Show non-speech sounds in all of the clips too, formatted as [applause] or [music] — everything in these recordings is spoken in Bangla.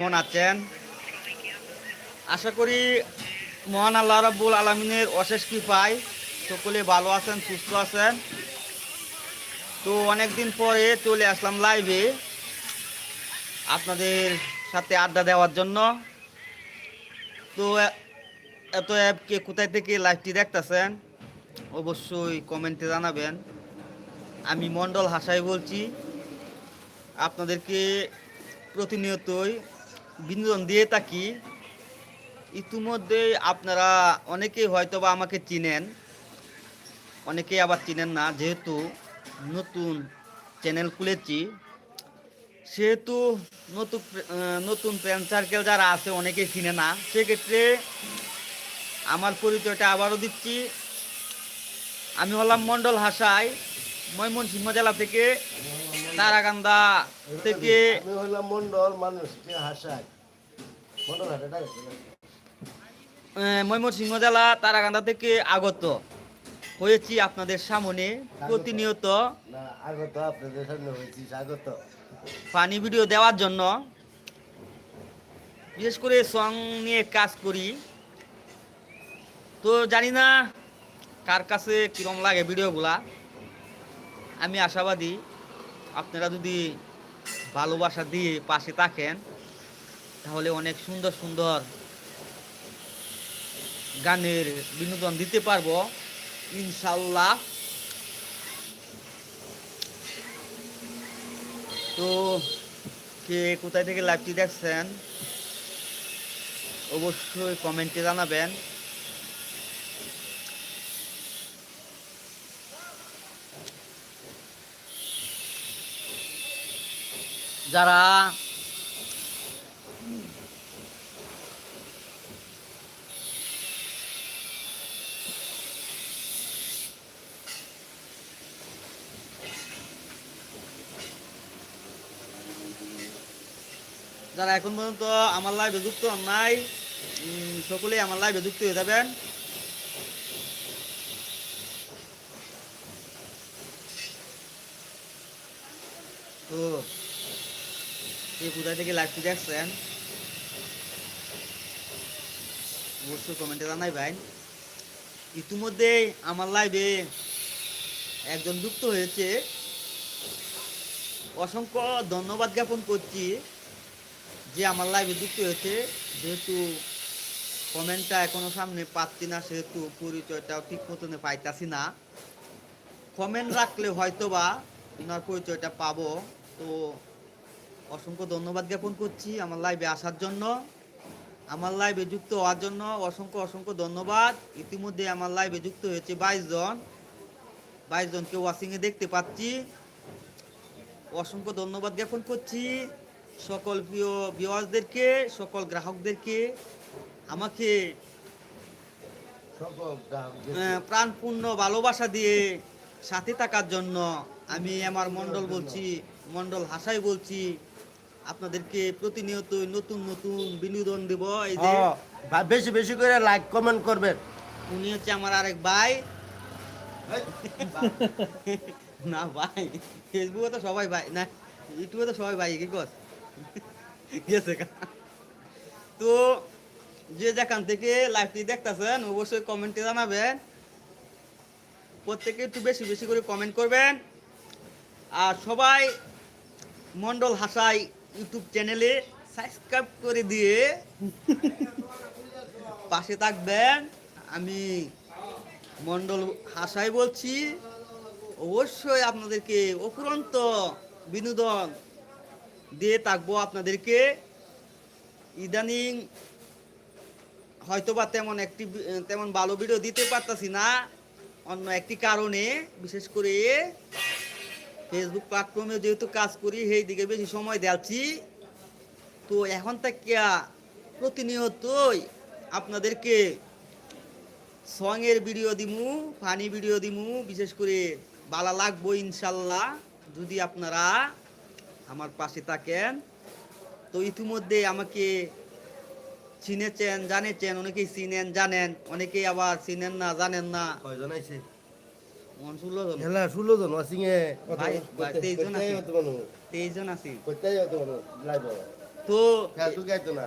কেমন আছেন? আশা করি মহান আল্লাহ রাব্বুল আলমিনের অশেষ কৃপায় সকলে ভালো আছেন, সুস্থ আছেন। তো অনেকদিন পরে চলে আসলাম লাইভে আপনাদের সাথে আড্ডা দেওয়ার জন্য। তো এত অ্যাপকে কোথায় থেকে লাইভটি দেখতেছেন, অবশ্যই কমেন্টে জানাবেন। আমি মন্ডল হাসাই বলছি, আপনাদেরকে প্রতিনিয়তই বিনোদন দিয়ে থাকি। ইতিমধ্যে আপনারা অনেকেই হয়তো বা আমাকে চিনেন। অনেকেই আবার চিনেন না, যেহেতু নতুন চ্যানেল খুলেছি। সেহেতু নতুন নতুন ফ্রেন্ড সার্কেল যারা আছে অনেকেই চিনে না। সেক্ষেত্রে আমার পরিচয়টা আবারও দিচ্ছি। আমি হলাম মন্ডল হাসাই, ময়মনসিংহ জেলা থেকে। তারাকান্দা থেকে আমি মন্ডল মানুষকে হাসায়? মন্ডল ময়মনসিংহ জেলা তারাকান্দা থেকে আগত। হয়েছি আপনাদের সামনে প্রতিনিয়ত। না আগত আপনাদের সামনে হয়েছি স্বাগত। ফানি ভিডিও দেওয়ার জন্য। বিশেষ করে সং নিয়ে কাজ করি। তো জানি না কার কাছে কিরম লাগে ভিডিওগুলা। আমি আশাবাদী আপনারা যদি ভালোবাসা দিয়ে পাশে থাকেন, তাহলে অনেক সুন্দর সুন্দর গানের বিনোদন দিতে পারব। ইনশাল্লাহ তো কে কোথায় থেকে লাইভটি দেখছেন, অবশ্যই কমেন্টে জানাবেন। যারা যারা এখন পর্যন্ত আমার লাইভে যুক্ত নাই সকলেই আমার লাইভে যুক্ত হয়ে যাবেন তো এই কোথায় থেকে লাইভটি দেখছেন? অবশ্যই কমেন্টে জানাই ভাই। ইতিমধ্যে আমার লাইভে একজন যুক্ত হয়েছে। অসংখ্য ধন্যবাদ জ্ঞাপন করছি যে আমার লাইভে যুক্ত হয়েছে। যেহেতু কমেন্টটা এখনও সামনে পাচ্ছি না, সেহেতু পরিচয়টাও ঠিক মতনে পাইতাছি না। কমেন্ট রাখলে হয়তো বা ওনার পরিচয়টা পাবো। তো অসংখ্য ধন্যবাদ জ্ঞাপন করছি আমার লাইভে আসার জন্য আমার লাইভে যুক্ত হওয়ার জন্য অসংখ্য অসংখ্য ধন্যবাদ। ইতিমধ্যে আমার লাইভে যুক্ত হয়েছে বাইশ জন। বাইশ জনকে ওয়াচিংয়ে দেখতে পাচ্ছি। অসংখ্য ধন্যবাদ জ্ঞাপন করছি সকল প্রিয় ভিওয়ার্সদেরকে সকল গ্রাহকদেরকে। আমাকে প্রাণপূর্ণ ভালোবাসা দিয়ে সাথে থাকার জন্য আমি আমার মন্ডল বলছি মন্ডল হাসাই বলছি আপনাদেরকে প্রতিনিয়ত নতুন নতুন বিনোদন দেব। এই যে হ্যাঁ, বেশি বেশি করে লাইক কমেন্ট করবেন। উনি হচ্ছে আমার আরেক ভাই। না ভাই ফেসবুকে তো সবাই ভাই না ইউটিউবে তো সবাই ভাই কি কস? গেছে তো যে যেখান থেকে লাইভটি দেখতেছেন অবশ্যই কমেন্টে জানাবেন। প্রত্যেকে একটু বেশি বেশি করে কমেন্ট করবেন। আর সবাই মন্ডল হাসাই ইউটিউব চ্যানেলে সাবস্ক্রাইব করে দিয়ে পাশে থাকবেন। আমি মন্ডল হাসাই বলছি। অবশ্যই আপনাদেরকে অফুরন্ত বিনোদন দিয়ে থাকব আপনাদেরকে। ইদানিং হয়তোবা তেমন একটি তেমন ভালো ভিডিও দিতে পারতাছি না, অন্য একটি কারণে। বিশেষ করে ফেসবুক প্ল্যাটফর্মে যেহেতু কাজ করি, সেই দিকে বেশি সময় দিচ্ছি তো এখন থেকে প্রতিনিয়তই আপনাদেরকে সঙের ভিডিও দিমু ফানি ভিডিও দিমু, বিশেষ করে বালা লাগবো ইনশাল্লাহ, যদি আপনারা আমার পাশে থাকেন। তো ইতিমধ্যে আমাকে চিনেছেন, জানেছেন, অনেকেই চিনেন, জানেন, অনেকেই আবার চিনেন না, জানেন না কয়জন আইছে মন ষোলো জন হেলা ষোলো জন। ওয়াচিং এ তেইশ জন আছে। তো ফেসবুক আইতো না।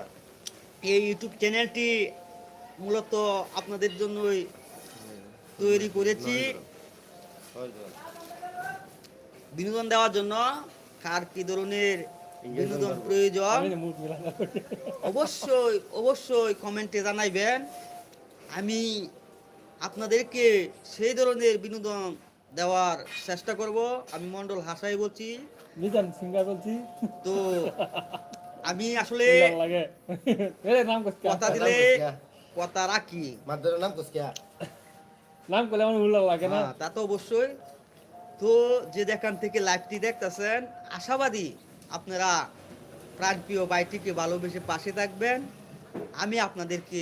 এই ইউটিউব চ্যানেলটি মূলত আপনাদের জন্যই তৈরি করেছি। বিনোদন দেওয়ার জন্য কার কি ধরনের বিনোদন প্রয়োজন অবশ্যই অবশ্যই কমেন্টে জানাইবেন। আমি আপনাদেরকে সেই ধরনের বিনোদন দেওয়ার চেষ্টা করব। আমি মন্ডল হাসাই বলছি। মিজান সিঙ্গার বলছি। তো আমি আসলে ভালো লাগে। এরে নাম কইছে কথা দিলে কথা রাখি। নাম কোসকিয়া নাম করলে আমার ভালো লাগে না। হ্যাঁ, তা তো অবশ্যই। তো যে দেখান থেকে লাইভটি দেখতেছেন আশাবাদী আপনারা প্রাণপ্রিয় বাইটিকে ভালোবেসে পাশে থাকবেন। আমি আপনাদেরকে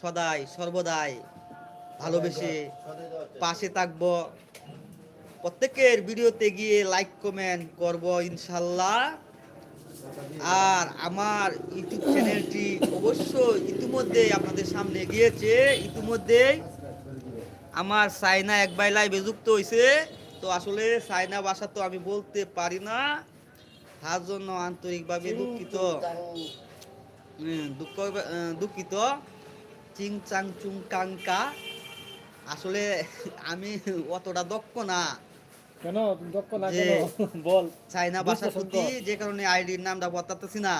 সদাই সর্বদাই ভালোবেসে পাশে থাকব। প্রত্যেকের ভিডিওতে গিয়ে লাইক কমেন্ট করব ইনশাল্লাহ। আর আমার ইউটিউব চ্যানেলটি অবশ্যই ইতিমধ্যে আপনাদের সামনে গিয়েছে ইতিমধ্যেই আমার সাইনা এক বাই লাইভে যুক্ত হয়েছে তো আসলে সাইনা ভাষা তো আমি বলতে পারি না। তার জন্য আন্তরিকভাবে দুঃখিত। দুঃখ দুঃখিত। চিং চাং চুং কাঙ্কা আসলে আমি অতটা দক্ষ না। কেন? দক্ষ না কেন? বল। চাইনা প্রতি শুনতো। যে কারণে আইডির নামটা বতাতেছি না।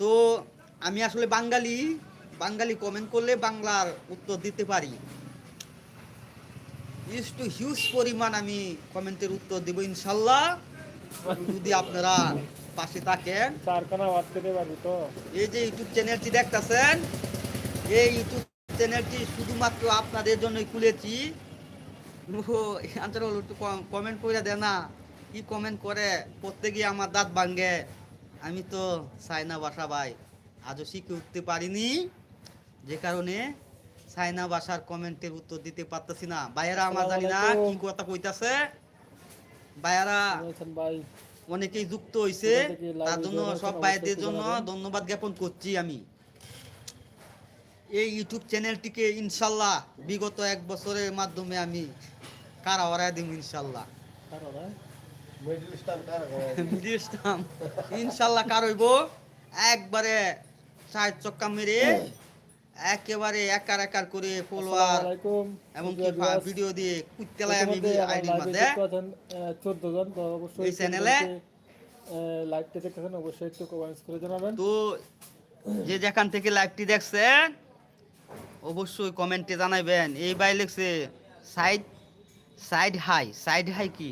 তো আমি আসলে বাঙালি বাঙালি কমেন্ট করলে বাংলার উত্তর দিতে পারি। ইস টু হিউজ পরিমাণ আমি কমেন্টের উত্তর দেব ইনশাল্লাহ। যদি আপনারা পাশে থাকেন। চার কানা বাদ করতে পারবি তো? এই যে ইউটিউব চ্যানেলটি দেখতেছেন এই ইউটিউব চ্যানেলটি শুধুমাত্র আপনাদের জন্যই খুলেছি। আনসার একটু কমেন্ট করে দেয় না। কি কমেন্ট করে? প্রত্যেকে আমার দাঁত ভাঙ্গে। আমি তো সাইনা বাসা ভাই। আজও শিখে উঠতে পারিনি। যে কারণে সাইনা ভাষার কমেন্টের উত্তর দিতে পারতেছি না। ভাইয়েরা আমার জানি না কি কথা কইতাছে। ভাইয়েরা অনেকেই যুক্ত live তার জন্য সব ভাইদের জন্য ধন্যবাদ জ্ঞাপন করছি আমি। এই ইউটিউব চ্যানেলটিকে ইনশাল্লাহ বিগত এক বছরের মাধ্যমে আমি কারা ওরাই দিব। ইনশাল্লাহ ইনশাল্লাহ কার হইব? একবারে সাহেব চক্কা মেরে একেবারে একার একার করে ফলোয়ার প্রিয় viewers, ভিডিও দিয়ে কুত্তেলায় আমি আছেন, আহ, 14 জন তো অবশ্যই এই চ্যানেলে? লাইভটা দেখতেছেন অবশ্যই একটু কমেন্টস করে জানাবেন। তো যে যেখান থেকে লাইভটি দেখছেন অবশ্যই কমেন্টে জানাবেন এই বাই লিখছে, side side hi. Side hi কি?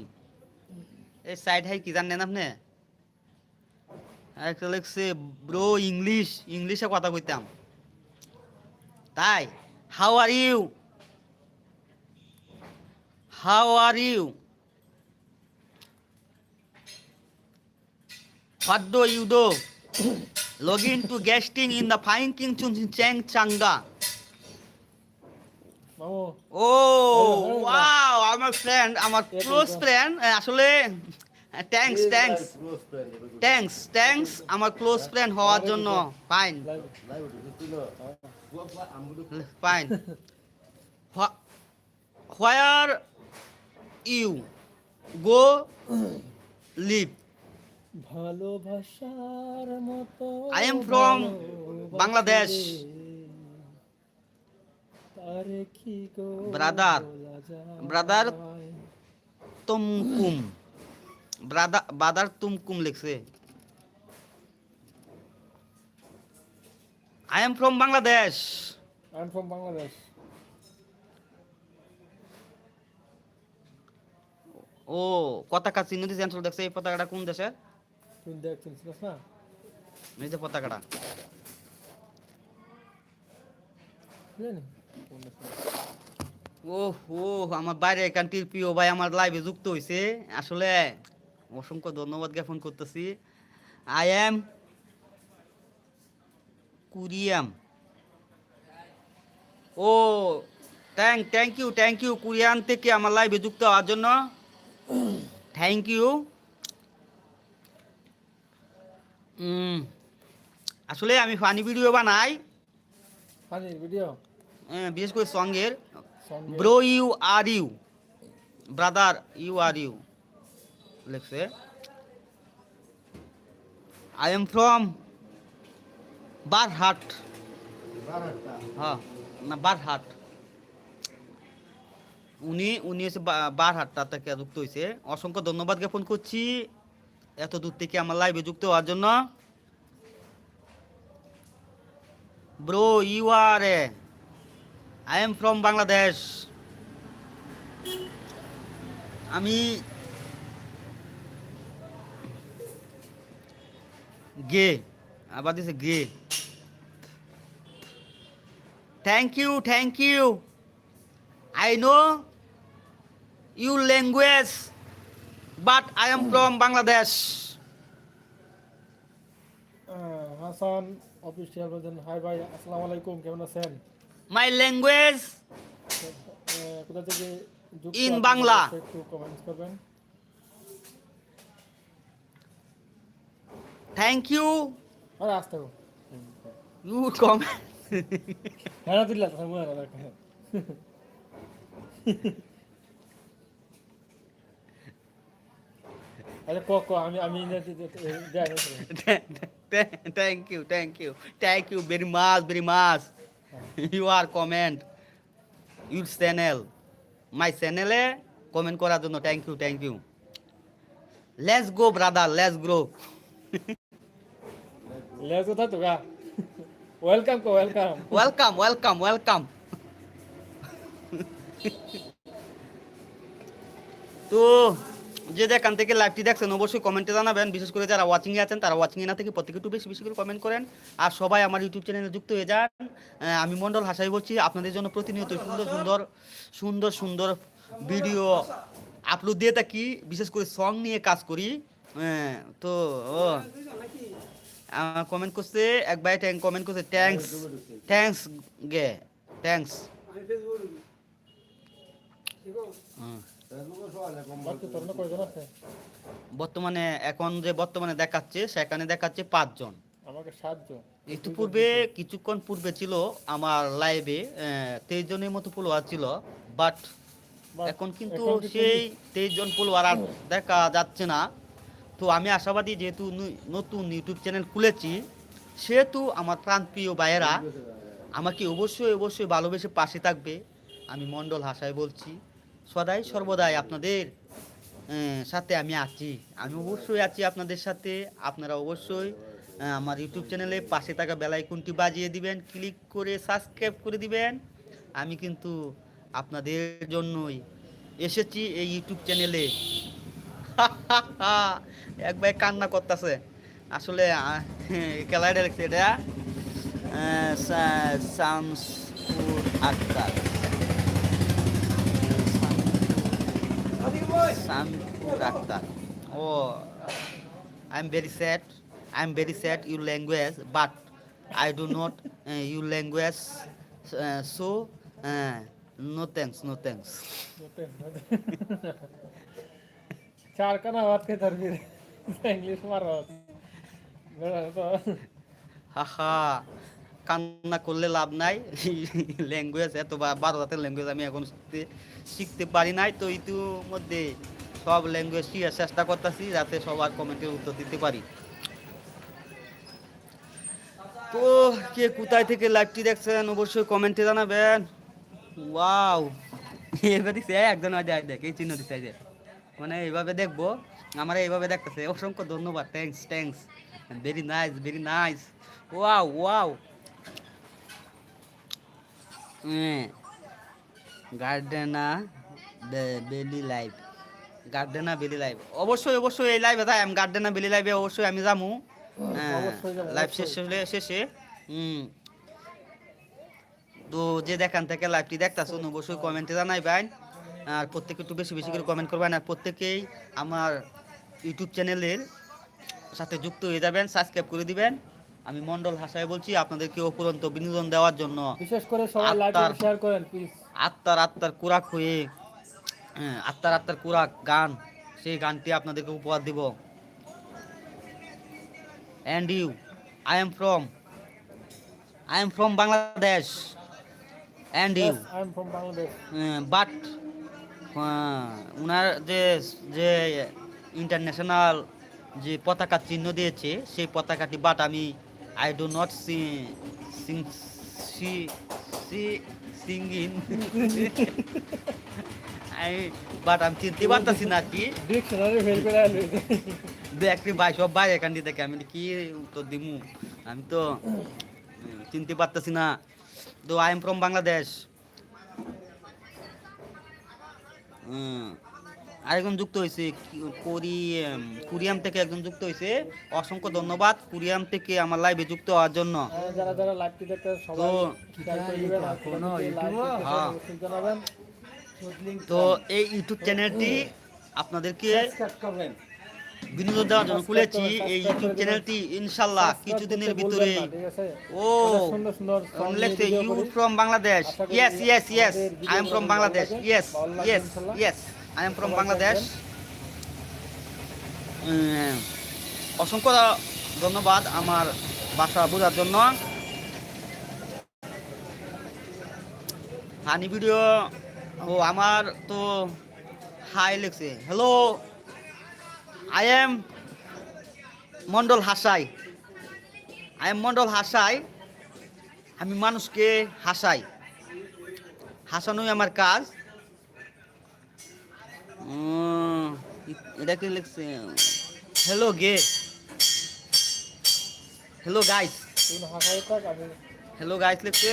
এই সাইড হাই কি জানেন আপনি? একটা লিখছে, ব্রো, ইংলিশ। ইংলিশে কথা কইতাম। তাই, how are you? How are you? What do you do? Log in to guesting Fine King Chun Cheng Changa. Oh, hello, wow! আমার ফ্রেন্ড আমার ক্লোজ. ফ্রেন্ড আসলে থ্যাঙ্কস থ্যাঙ্কস থ্যাঙ্কস থ্যাঙ্কস আমার ক্লোজ ফ্রেন্ড হওয়ার জন্য fine fine where you go live ভালোবাসার মতো I am from ভালোবাসি Bangladesh. রে। তারে কি গো Brother. বলা যায়? Brother. তুমকুম ব্রাদার বাদার তুমকুম লিখছে I am from Bangladesh I am from Bangladesh ও পতাকা চিহ্ন দিয়ে ক্যান্সেল দেখছে এই পতাকাটা কোন দেশের তুই দেখ চিনছিস না এই যে পতাকাটা জানি কোন দেশে? ও ও আমার বাইরে কান্ট্রির প্রিয় ভাই আমার লাইভে যুক্ত হয়েছে আসলে, অসংখ্য ধন্যবাদ জ্ঞাপন করতেছি। আই এম কুরিয়াম ও thank thank you thank you Kurian থেকে আমার লাইভে যুক্ত হওয়ার জন্য। থ্যাংক ইউ আসলে আমি ফানি ভিডিও বানাই। ফানির ভিডিও বিশেষ করে সঙ্গের bro you are you brother you are you লিখছে। I am from Barhat. হ্যাঁ না বারহাট। উনি উনি হচ্ছে বা- তার থেকে যুক্ত হয়েছে অসংখ্য ধন্যবাদ জ্ঞাপন করছি এত দূর থেকে আমার লাইভে যুক্ত হওয়ার জন্য। Bro you are a I am from Bangladesh আমি গে, আবার দিছে gay. Thank you thank you I know you language but I am from Bangladesh Hasan official hi ভাই, আসসালামু আলাইকুম, কেমন আছেন? মাই ল্যাঙ্গুয়েজ আহ, কোথা থেকে যুক্ত In আছেন বাংলা। অবশ্যই একটু কমেন্টস করবেন থ্যাংক ইউ আরে আসতে গো ইউ কম হ্যাঁ না দিল্লা তাহলে মনে রাখা আরে ক ক আমি আমি ইংরেজি দেয় thank you thank you thank you very much very much you are comment your channel my চ্যানেলে কমেন্ট করার জন্য thank you thank you let's go brother let's grow লেজ কোথায় তো গা ওয়েলকাম কো ওয়েলকাম ওয়েলকাম ওয়েলকাম ওয়েলকাম তো যে যেখান থেকে লাইভটি দেখছেন অবশ্যই কমেন্টে জানাবেন। বিশেষ করে যারা ওয়াচিংয়ে আছেন তারা ওয়াচিংয়ে না থেকে প্রত্যেকে একটু বেশি বেশি করে কমেন্ট করেন। আর সবাই আমার ইউটিউব চ্যানেলে যুক্ত হয়ে যান। আমি মন্ডল হাসাই বলছি আপনাদের জন্য প্রতিনিয়ত সুন্দর সুন্দর সুন্দর সুন্দর ভিডিও আপলোড দিয়ে থাকি। বিশেষ করে সং নিয়ে কাজ করি। তো কমেন্ট করছে এক ভাই ট্যাঙ্ক কমেন্ট করছে থ্যাঙ্কস থ্যাঙ্কস গে থ্যাঙ্কস ফেসবুকে বর্তমানে এখন যে বর্তমানে দেখাচ্ছে সেখানে দেখাচ্ছে পাঁচজন। আমাকে সাতজন। ইতিপূর্বে কিছুক্ষণ পূর্বে ছিল আমার লাইভে তেইশ জনের মতো ফলোয়ার ছিল বাট বাট এখন কিন্তু সেই তেইশ জন ফলোয়ার আর দেখা যাচ্ছে না। তো আমি আশাবাদী যেহেতু নতুন ইউটিউব চ্যানেল খুলেছি সেহেতু আমার প্রাণপ্রিয় ভাইয়েরা আমাকে অবশ্যই অবশ্যই ভালোবেসে পাশে থাকবে। আমি মণ্ডল হাসায় বলছি। সদাই সর্বদাই আপনাদের সাথে আমি আছি। আমি অবশ্যই আছি আপনাদের সাথে। আপনারা অবশ্যই আমার ইউটিউব চ্যানেলে পাশে থাকা বেলাইকনটি বাজিয়ে দিবেন ক্লিক করে সাবস্ক্রাইব করে দিবেন। আমি কিন্তু আপনাদের জন্যই এসেছি এই ইউটিউব চ্যানেলে। [laughs] এক ভাই কান্না করতেছে। আসলে খেলাটা দেখছে এটা আহ, Akhtar. Shamsur Akter O I am very sad I am very sad your language but I do not your language so no thanks no thanks चार का नाव के तर फिर इंग्लिश मारो मेरा तो হাহা কান্না করলে লাভ নাই ল্যাঙ্গুয়েজ এত বা- বারো জাতের ল্যাঙ্গুয়েজ আমি এখন শিখতে শিখতে পারি নাই তো ইতিমধ্যে সব ল্যাঙ্গুয়েজ চেষ্টা করতেছি যাতে সবার কমেন্টের উত্তর দিতে পারি। তো কে কোথায় থেকে লাইভটি দেখছেন অবশ্যই কমেন্টে জানাবেন। ওয়াও এবার দিছে একজন দেখ এই চিহ্ন দিচ্ছে যে। মানে এইভাবে দেখব, আমরা এইভাবে দেখতেছে। অসংখ্য ধন্যবাদ thanks thanks very nice very nice wow wow গার্ডেনা বেলি লাইভ গার্ডেনা বেলি লাইভ অবশ্যই অবশ্যই এই লাইভে তাই আমি গার্ডেনা বেলি লাইভে অবশ্যই আমি লাইভ শেষ হলে শেষে। হুম। তো যে দেখান থেকে লাইভটি দেখতেছেন অবশ্যই কমেন্টে জানাইবেন। আর প্রত্যেকে একটু বেশি বেশি করে কমেন্ট করবেন। আর প্রত্যেকেই আমার ইউটিউব চ্যানেলের সাথে যুক্ত হয়ে যাবেন সাবস্ক্রাইব করে দিবেন। আমি মন্ডল হাসায় বলছি আপনাদেরকে অপুরন্ত বিনোদন দেওয়ার জন্য বিশেষ করে সবাই শেয়ার করেন প্লিজ আত্মার আত্মার কুরাক হয়ে হ্যাঁ, আত্মার আত্মার কুরাক গান। সেই গানটি আপনাদেরকে উপহার দিব। And you I am from I am from Bangladesh and you I am from Bangladesh but উনার যে যে ইন্টারন্যাশনাল যে পতাকা চিহ্ন দিয়েছে সেই পতাকাটি বাট আমি I do not see sing see see singing আমি বাট আমি চিনতে পারতাছি না কি। দু একটি ভাই সব বাইরে এখান দিয়ে আমি কি উত্তর দিমু? আমি তো চিনতে পারতেছি না। তো আই এম ফ্রম বাংলাদেশ আরেকজন যুক্ত হয়েছে কোরিয়াম কোরিয়াম থেকে একজন যুক্ত হয়েছে। অসংখ্য ধন্যবাদ কোরিয়াম থেকে আমার লাইভে যুক্ত হওয়ার জন্য। যারা যারা লাইভটি দেখতে সবাই তো- এই ইউটিউব চ্যানেলটি আপনাদেরকে বিনোদন দেওয়ার জন্য খুলেছি। এই ইউটিউব চ্যানেলটি ইনশাল্লাহ কিছুদিনের ভিতরে? ও লেখছে you from Bangladesh yes yes yes I am from Bangladesh yes yes yes I am from Bangladesh অসংখ্য ধন্যবাদ আমার বাসা বোঝার জন্য। হানি ভিডিও ও আমার তো হাই লেখছে হ্যালো আই এম মন্ডল হাসাই। আই এম মন্ডল হাসাই। আমি মানুষকে হাসাই। হাসানোই আমার কাজ। এটা কি লিখছে হ্যালো গে। হ্যালো গাইস হ্যালো গাইস লিখছে।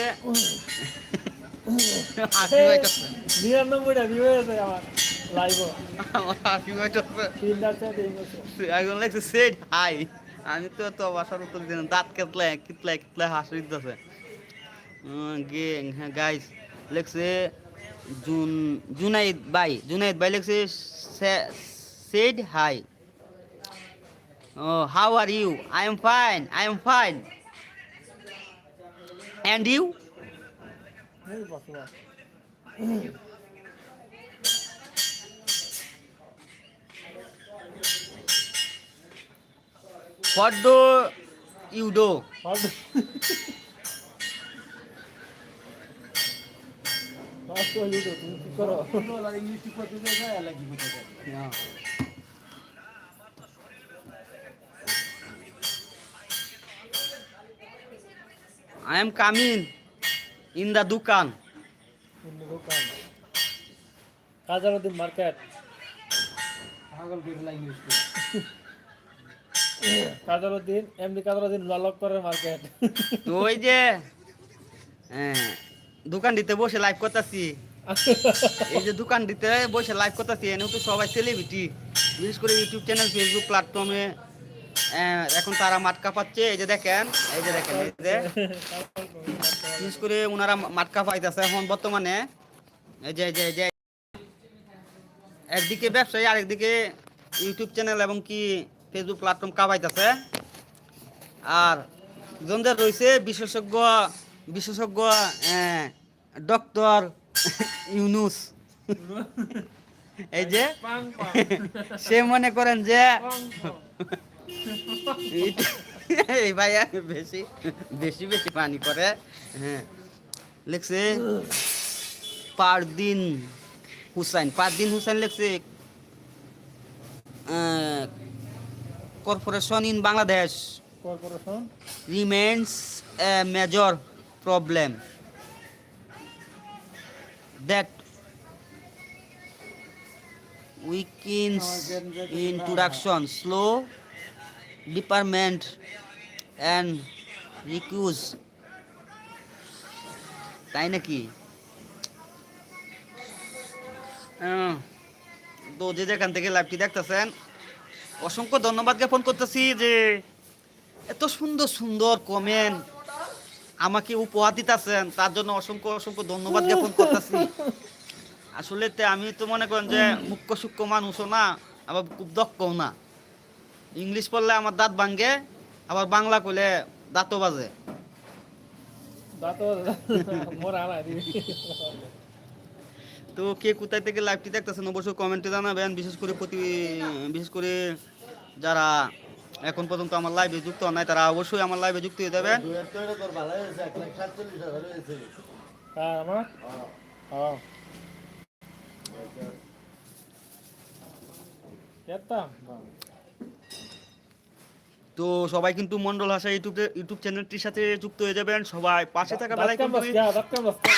নিরানব্বইটা হয়েছে আমার। একজন লিখছে হাই আমি তো তো বাসার উত্তর দিলাম দাঁত কেতলে কিতলে কিতলে হাসি দিতেছে। গে হ্যাঁ গাইস লিখছে জুন জুনাইদ ভাই জুনাইদ ভাই লিখছে said hi oh how are you I am fine I am fine and you এই বসবা। হোয়াট ডু ইউ ডু সব- সব তো YouTube, তুমি কি করো? ইউটিউব করতে যায় লাগি করতে যায় I am coming in the Dukan. অন্য দোকান। কাজারুদ্দিন মার্কেট পাগল করে। ইংলিশ কাজারুদ্দিন এমডি কাজারুদ্দিন ললক করে মার্কেট তো ওই যে হ্যাঁ, দোকান দিতে বসে লাইভ করতেছি। [laughs] এই যে দোকান দিতে বসে লাইভ করতেছি এনেও তো সবাই সেলিব্রিটি বিশেষ করে ইউটিউব চ্যানেল ফেসবুক প্ল্যাটফর্মে এখন তারা মাটকা পাচ্ছে এই যে দেখেন এই যে দেখেন এই যে। বিশেষ করে ওনারা মাটকা পাইতেছে এখন বর্তমানে। এই যে এই যে এই যে। একদিকে ব্যবসায়ী আরেকদিকে ইউটিউব চ্যানেল এবং কি ফেসবুক প্ল্যাটফর্ম কাবাইতেছে আর জনদের রয়েছে বিশেষজ্ঞ বিশেষজ্ঞ ডক্টর ইউনুস। এই যে সে মনে করেন যে এই ভাইয়া বেশি বেশি বেশি পানি করে হ্যাঁ। লিখছে পারদিন হুসাইন। পারদিন হুসাইন লিখছে corporation in Bangladesh. Corporation? remains a major problem that weakens introduction slow department and recuse. তাই নাকি? আহ, তো যে যেখান থেকে লাইভটি দেখতেছেন অসংখ্য ধন্যবাদ জ্ঞাপন করতেছি যে এত সুন্দর সুন্দর কমেন্ট আমাকে উপহার দিতেছেন তার জন্য অসংখ্য অসংখ্য ধন্যবাদ জ্ঞাপন করতেছি। আসলে আমি তো মনে করেন যে মুখ্য সূক্ষ্ম মানুষও না আবার খুব দক্ষও না। ইংলিশ পড়লে আমার দাঁত ভাঙ্গে আবার বাংলা কইলে দাঁতও বাজে। তো কে কোথায় থেকে লাইভটি দেখতেছেন অবশ্যই কমেন্টে জানাবেন। বিশেষ করে প্রতি বিশেষ করে যারা এখন পর্যন্ত আমার লাইভে যুক্ত হন নাই তারা অবশ্যই আমার লাইভে যুক্ত হয়ে যাবেন তো এটা তোর ভালো হয়েছে এক লাখ সাতচল্লিশ হাজার হয়েছে হ্যাঁ আমার হ্যাঁ কেতাম তো সবাই কিন্তু মন্ডল হাসা ইউটিউব ইউটিউব চ্যানেলটির সাথে যুক্ত হয়ে যাবেন। সবাই পাশে থাকা বেলায় দাঁত কামড়াস কে? দাঁত কামড়াস কে?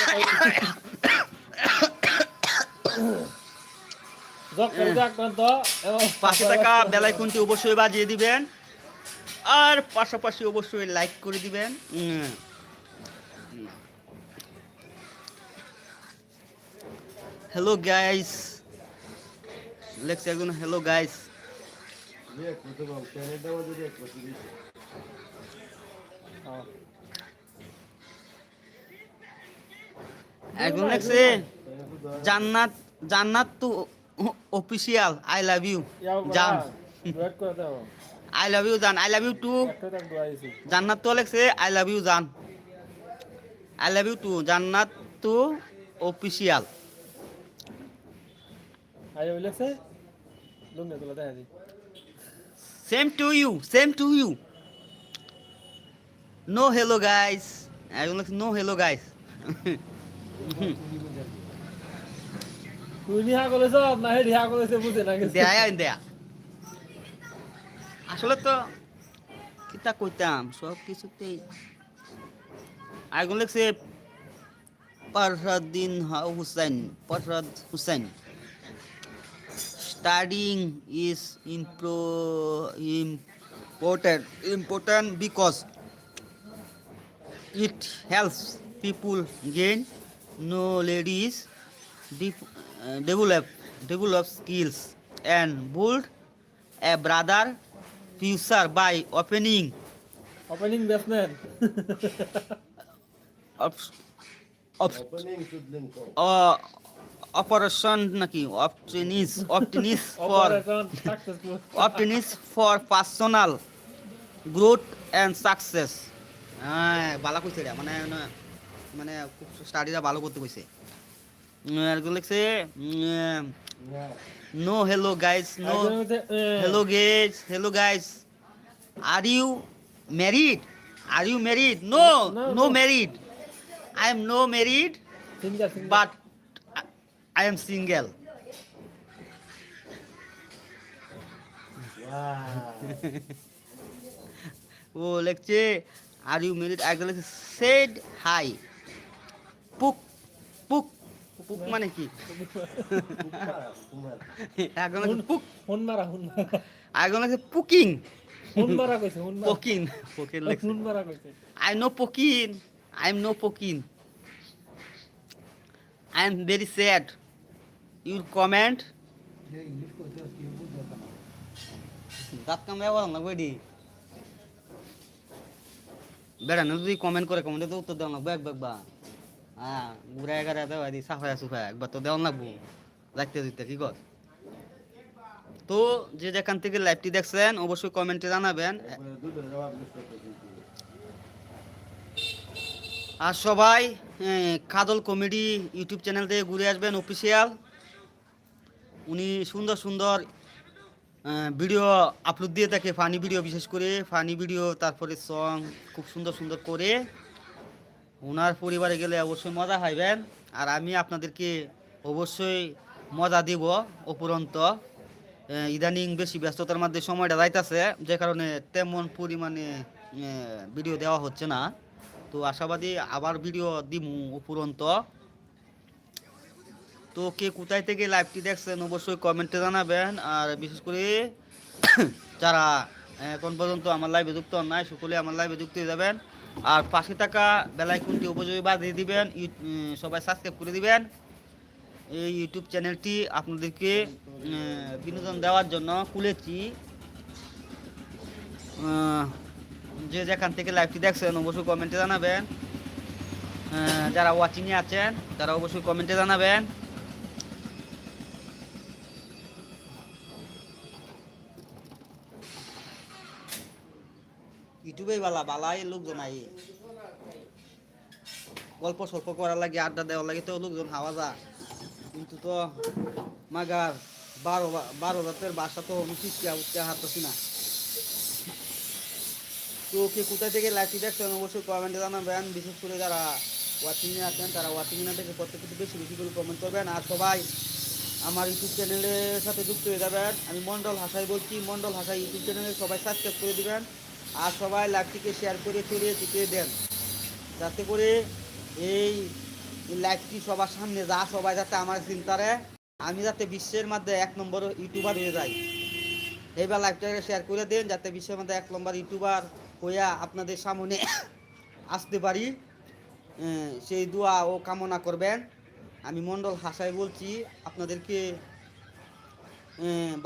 জগ করে দে আক্রান্ত, এবং পাশে থাকা বেলাইকনটি অবশ্যই বাজিয়ে দিবেন। আর পাশাপাশি অবশ্যই লাইক করে দিবেন। হ্যালো গাইস লেখছে একজন হ্যালো গাইস দেখ কত বাম চ্যানেল দেওয়া যদি এক বছর দিয়েছে হ্যাঁ। জান্নাত জান্নাত তো অফিসিয়াল আই লাভ ইউ জান duet করে দাও। আই লাভ ইউ জান I love you too Jannat তো লেখছে আই লাভ ইউ জান I love you too Jannat তো অফিসিয়াল আই যাবে লেখছে? লুঙ্গি তোলা দেখা দি। Same to you same to you no hello guys একজন লেখছে নো হেলো গাইস আসলে তো কিতা কইতাম সব কিছুতেই। আগুন লেগছে Parhaddin Hussain Parhad Hussain. studying is impro- important important because it helps people gain knowledge def- uh, develop develop skills and build a brother future by opening. Opening basement of, of, opening [laughs] operation নাকি for operation successful optimis for personal growth and success হ্যাঁ ভালো কইছে রে মানে মানে খুব স্টাডিটা ভালো করতে কইছে। উম, লিখছে no hello guys no hello guys hello guys are you married are you married no No, no married I am no married singer I am single. [laughs] ও লেখছে আর ইউ মেরিড একজন লেখছে সেড হাই পুক পুক পুক মানে কি? [laughs] লেখছে পুক হুন মারা মারা একজন লেখছে পুকিং হুন মারা কইছে হুন মারা পকিন পকিন লেখছে। হুন মারা কইছে I know Pokin. I am no Pokin. I You comment. দাঁত কামড়ে বল না বেড়া না যদি কমেন্ট করে কমেন্টে তো উত্তর দেওয়া লাগবে এক বেগবা হ্যাঁ ঘুরে এগারে দেওয়া দি সাফায়া সুফায়া একবার তো দেওয়া লাগবো। যাইতে দিতে কি কর? তো যে যেখান থেকে লাইভটি দেখছেন অবশ্যই কমেন্টে জানাবেন। আর সবাই এ, কাজল কমেডি ইউটিউব চ্যানেল থেকে ঘুরে আসবেন অফিসিয়াল উনি সুন্দর সুন্দর ভিডিও আপলোড দিয়ে থাকে ফানি ভিডিও বিশেষ করে ফানি ভিডিও তারপরে সং খুব সুন্দর সুন্দর করে। ওনার পরিবারে গেলে অবশ্যই মজা পাইবেন আর আমি আপনাদেরকে অবশ্যই মজা দিব উপরন্ত। ইদানিং বেশি ব্যস্ততার মধ্যে সময়টা যাইতাছে, যে কারণে তেমন পরিমাণে ভিডিও দেওয়া হচ্ছে না। তো আশাবাদী আবার ভিডিও দিমু উপরন্ত। তো কে কোথায় থেকে লাইভটি দেখছেন অবশ্যই কমেন্টে জানাবেন। আর বিশেষ করে [coughs] যারা এখন পর্যন্ত আমার লাইভে যুক্ত হন নাই, সকলে আমার লাইভে যুক্ত হয়ে যাবেন। আর পাশে থাকা বেলায় কোনটি উপযোগী বাজিয়ে দিবেন সবাই সাবস্ক্রাইব করে দিবেন। এই ইউটিউব চ্যানেলটি আপনাদেরকে বিনোদন দেওয়ার জন্য খুলেছি। যে যেখান থেকে লাইভটি দেখছেন অবশ্যই কমেন্টে জানাবেন। যারা ওয়াচিংয়ে আছেন, তারা অবশ্যই কমেন্টে জানাবেন। ইউটিউবে বালা, বালাই লোকজন আই গল্প সল্প করার লাগে, আড্ডা দেওয়ার লাগে তো লোকজন হাওয়া যা কিন্তু তো মাগার বারো বারো রাতের বাসা তো অনুষ্ঠিত উঠতে হারতেছি না। তো কে কোথায় থেকে লাইভটি দেখছেন অবশ্যই কমেন্টে জানাবেন। বিশেষ করে যারা ওয়াচিংয়ে আছেন, তারা ওয়াচিংয়ে না থেকে প্রত্যেকটি বেশি বেশি করে কমেন্ট করবেন। আর সবাই আমার ইউটিউব চ্যানেলের সাথে যুক্ত হয়ে যাবেন। আমি মন্ডল হাসাই বলছি, মন্ডল হাসাই ইউটিউব চ্যানেলে সবাই সাবস্ক্রাইব করে দিবেন। আর সবাই লাইভটিকে শেয়ার করে ছড়িয়ে ছিটিয়ে দেন। যাতে করে এই লাইভটি সবার সামনে যা, সবাই যাতে আমার চিন্তারে, আমি যাতে বিশ্বের মধ্যে এক নম্বর ইউটিউবার হয়ে যাই। এইবার লাইভটাকে শেয়ার করে দেন, যাতে বিশ্বের মধ্যে এক নম্বর ইউটিউবার হইয়া আপনাদের সামনে আসতে পারি। সেই দোয়া ও কামনা করবেন। আমি মণ্ডল হাসায় বলছি, আপনাদেরকে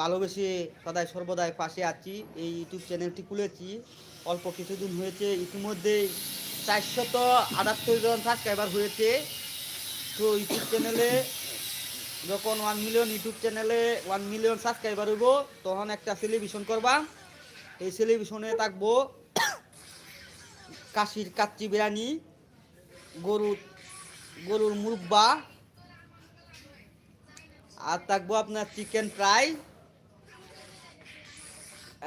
ভালোবেসে সদায় সর্বদাই পাশে আছি। এই ইউটিউব চ্যানেলটি খুলেছি। অল্প কিছুদিন হয়েছে ইতিমধ্যেই চারশত আটাত্তর জন সাবস্ক্রাইবার হয়েছে। তো ইউটিউব চ্যানেলে যখন ওয়ান মিলিয়ন ইউটিউব চ্যানেলে ওয়ান মিলিয়ন সাবস্ক্রাইবার হইব, তখন একটা সেলিব্রেশন করবা। এই সেলিব্রেশনে থাকব কাশির কাচ্চি বিরিয়ানি, গরুর গরুর মুরব্বা আর থাকব আপনার চিকেন ফ্রাই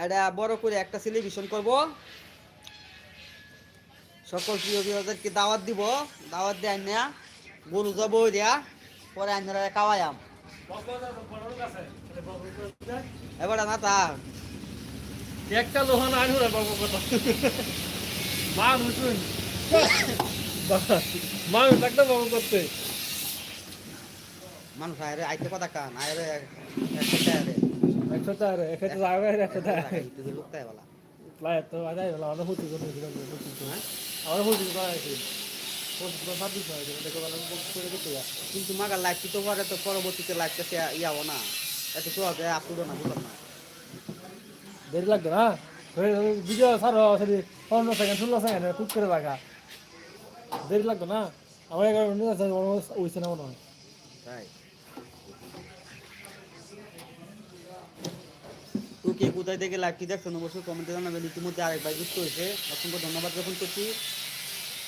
এটা বড় করে একটা সেলিব্রেশন করব। সকল প্রিয় বিরোধীদেরকে দাওয়াত দিব। দাওয়াত দেয় না গরু জব দেয়া, পরে আইনারা খাওয়াইয়াম। এবার না তা। একটা লোহান আইন হরে বাবু মানুষ একটা বাবু করতে। মানুষ আয়রে আইতে কথা কান আয়রে একটা আয়রে একশো চার একশো যাবে একশো চার তুই লোকটাই বলা লাই তো আজাই বলা আমাদের হুতি কোন আছে হুতি তো সার্ভিস হয় দেখো বলা করে যা কিন্তু মাগার লাইফটি তো পরে তো পরবর্তীতে লাইফটা সে ইয়াবো না এত সহজে আপলোড না বুঝলাম না দেরি লাগবে না ভিডিও সার সেটি পনেরো সেকেন্ড ষোলো সেকেন্ড কুক করে রাখা দেরি লাগবে না আমার এগারো আছে ওইছে না মনে হয় তাই তো কে কোথায় থেকে লাইভটি দেখছেন অবশ্যই কমেন্টে জানাবেন, ইতিমধ্যে আরেকবার যুক্ত হয়েছে। অসংখ্য ধন্যবাদ জ্ঞাপন করছি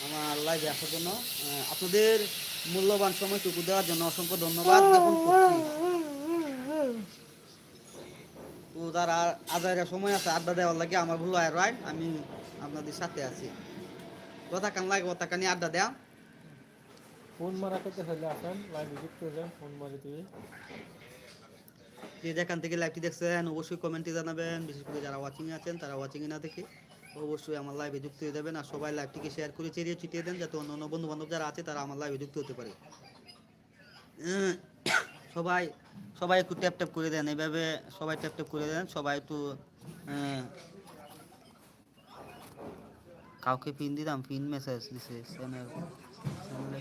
আমার লাইভে আসার জন্য। আপনাদের মূল্যবান সময়টুকু দেওয়ার জন্য অসংখ্য ধন্যবাদ জ্ঞাপন করছি। তো যারা আজারের সময় আছে, আড্ডা দেওয়ার লাগে আমার ভুল হয় রাইট আমি আপনাদের সাথে আছি। কথা কান লাগে, কথা কানি আড্ডা দেয়া। ফোন মারা করতে হলে আসেন লাইভে যুক্ত হয়ে যান, ফোন মারি দিয়ে যে যেখান থেকে লাইভটি দেখছেন, অবশ্যই কমেন্টে জানাবেন। বিশেষ করে যারা ওয়াচিং আছেন, তারা ওয়াচিং না দেখে অবশ্যই আমার লাইভে যুক্ত হয়ে যাবেন আর সবাই লাইভটিকে শেয়ার করে চেরিয়ে ছিটিয়ে দেন যাতে অন্য অন্য বন্ধু বান্ধব যারা আছে, তারা আমার লাইভে যুক্ত হতে পারে। সবাই সবাই একটু ট্যাপ ট্যাপ করে দেন। এভাবে সবাই ট্যাপ ট্যাপ করে দেন, সবাই একটু কাউকে পিন দিলাম পিন মেসেজ দিছে। চ্যানেলে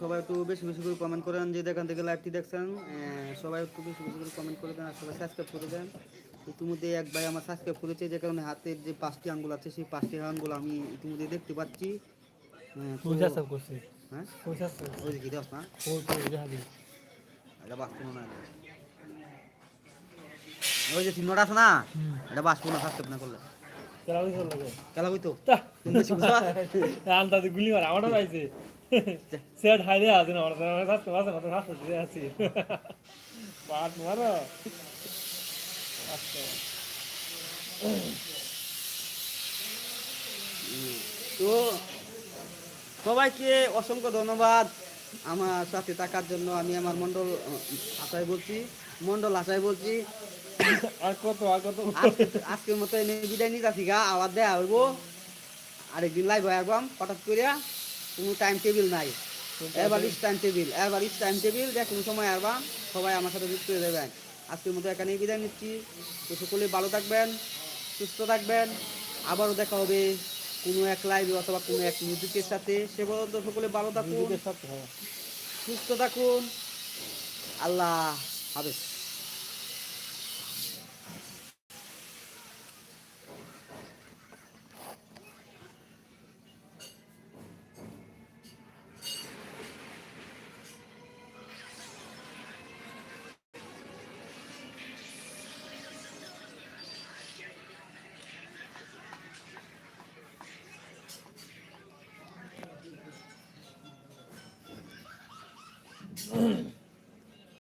সবাই একটু বেশি বেশি করে কমেন্ট করেন যে যেখান থেকে লাইভটি দেখছেন। সবাই একটু বেশি বেশি করে কমেন্ট করে দেন আর সবাই সাবস্ক্রাইব করে দেন। ইতিমধ্যে এক ভাই আমার সাবস্ক্রাইব করেছে যে কারণে হাতের যে পাঁচটি আঙ্গুল আছে সেই পাঁচটি আঙ্গুল আমি ইতিমধ্যে দেখতে পাচ্ছি। হ্যাঁ? ওই কি দেওয়াস না ওই তো জাহাজি এটা বাস না ওই যে চিহ্নটা আছে না? এটা বাস কোনো সাবস্ক্রাইব না করলে। কেলা হইছে খেলা হইতো? তা। তুমি বেশি বুঝা আন্দাজে গুলি মারা আমারও পাইছে সেট হাইরে আছে না ওরা আমার কাছে আছে না তো হাসতে দিয়ে আছি পাট মারো। আচ্ছা। তো সবাইকে অসংখ্য ধন্যবাদ আমার সাথে থাকার জন্য। আমি আমার মন্ডল আশায় বলছি মন্ডল আশায় বলছি। আর কত আর কত? আজকে- আজকের মতো এনে বিদায় নিতে আবার দেয়া হইব। আরেকদিন লাইভ হয়ে আসবাম হঠাৎ করিয়া কোনো টাইম টেবিল নাই is time table is time table যে কোনো সময় আসবাম সবাই আমার সাথে যুক্ত হয়ে যাবেন। আজকের মতো এখানেই বিদায় নিচ্ছি। তো সকলে ভালো থাকবেন সুস্থ থাকবেন। আবারও দেখা হবে কোনো এক লাইভ অথবা কোনো এক মিউজিকের সাথে। সে পর্যন্ত সকলে ভালো থাকুন সাথে সুস্থ থাকুন। আল্লাহ হাফেজ।